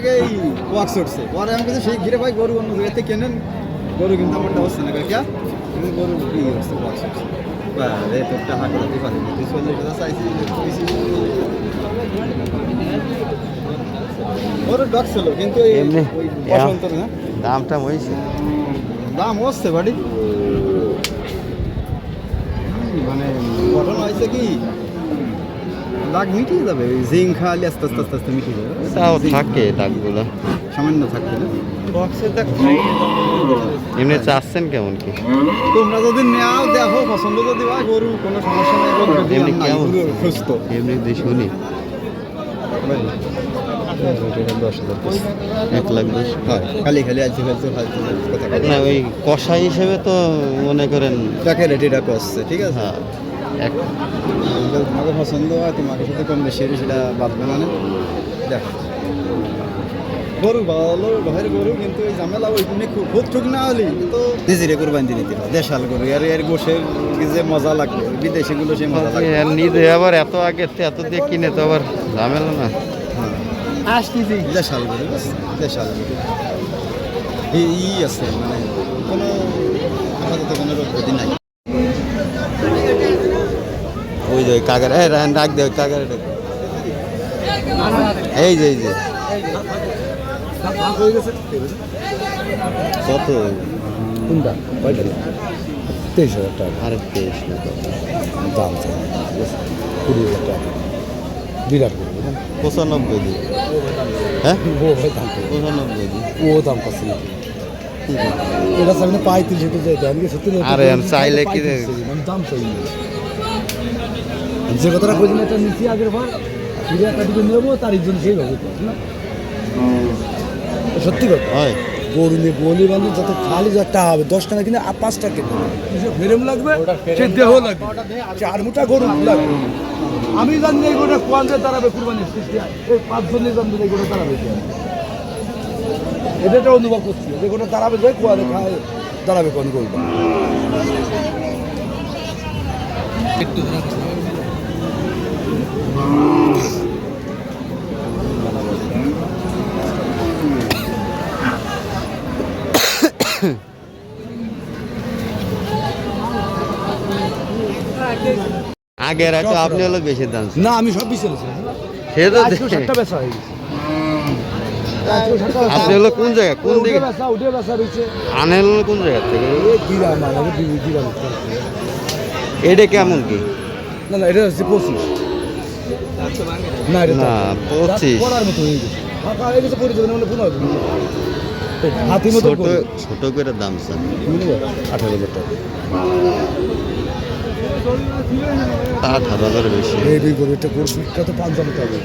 আগে এই ওয়াক্স উঠছে পরে আমি সেই ঘিরে ভাই গরু অন্য জায়গা থেকে কেনেন গরু কিন্তু আমারটা হচ্ছে না কিন্তু গরু কি হচ্ছে ওয়াক্স উঠছে রে তোর টাকা করে পারি তুই চল্লিশ হাজার চাইছি। ডক ছিল কিন্তু এমনি দামটা হয়েছে দাম হচ্ছে বাড়ি। মানে হয়েছে কি? দাগ মিটিয়ে যাবে ওই জিং খালি আস্তে আস্তে আস্তে আস্তে মিটিয়ে যাবে তাও থাকে দাগগুলো সামান্য থাকবে না এমনি চাচ্ছেন কেমন কি তোমরা যদি নেও দেখো পছন্দ যদি হয় গরু কোনো সমস্যা নেই এমনি কেমন? সুস্থ এমনি দিয়ে শুনি এক লাখ দশ হয় খালি খালি আলছে ফেলছে না ওই কষাই হিসেবে তো মনে করেন টাকা রেটিটা করছে ঠিক আছে হ্যাঁ এক। তোমাকে পছন্দ হয় তোমাকে সাথে কম বেশি সেটা বাঁধবে না দেখো গরু ভালো ঘরের গরু কিন্তু ওই ঝামেলা ওইখানে খুব খুব ঠিক না হলে তো নিজেরে কোরবানি দিয়ে দিতে হয় দেশাল গরু আর এর গোশের যে মজা লাগবে বিদেশিগুলো সে মজা লাগবে। আর নিজে আবার এত আগে এত দিয়ে কিনে তো আবার ঝামেলা না। হ্যাঁ। আসতেছি। দেশাল গরু দেশাল গরু। এই ই আছে মানে কোনো আপাতত কোনো রোগ নাই। ওই যে কাকার এই রান ডাক দে কাকার এই যে এই যে। কত? কোনটা? কয়টা? তেইশ হাজার টাকা। আর তেইশ? দাম কুড়ি হাজার টাকা। বিরাট করে পঁচানব্বই দিন হ্যাঁ? ও ভাই দাম পঁচানব্বই দিন ও দাম করছে না। এটা চাই না পঁয়ত্রিশ হেঁটে না আরে চাইলে কি? আমি দাম চাই। যে কথাটা কইছেন এটা নিচ্ছি আগের বার। ফিরে একটা দিকে নেব তার একজন সেই হবে সত্যি কথা? হয়। গরু নিয়ে গলি বান্ধব যত খালি যত হবে দশ টাকা কিনে আর পাঁচ টাকা কিনে ফ্রেম লাগবে? সে দেহ লাগবে। চার মোটা গরু লাগবে। আমি জানি এই গোটা কোয়ান্টে দাঁড়াবে কুরবানি এই পাঁচজনের জানবে এই গোটা দাঁড়াবে এটা অনুভব করছি। যে গোটা দাঁড়াবে যে কোয়ালে খায় দাঁড়াবে কোন গরুটা? আগের একটু আপনি হলো বেশি দাম না আমি সব বিছে সে তো বেচা হয়ে গেছে। আপনি হলো কোন জায়গা? কোন দিকে? হলো কোন জায়গা থেকে? এটা কেমন কি? না না এটা হচ্ছে পঁচিশ। না পঁচিশ ছোট ছোট করে দাম স্যার। আঠারো হাজার টাকা। আঠারো হাজার বেশি। এই একটা কোর্স তো পাঁচ হাজার টাকা।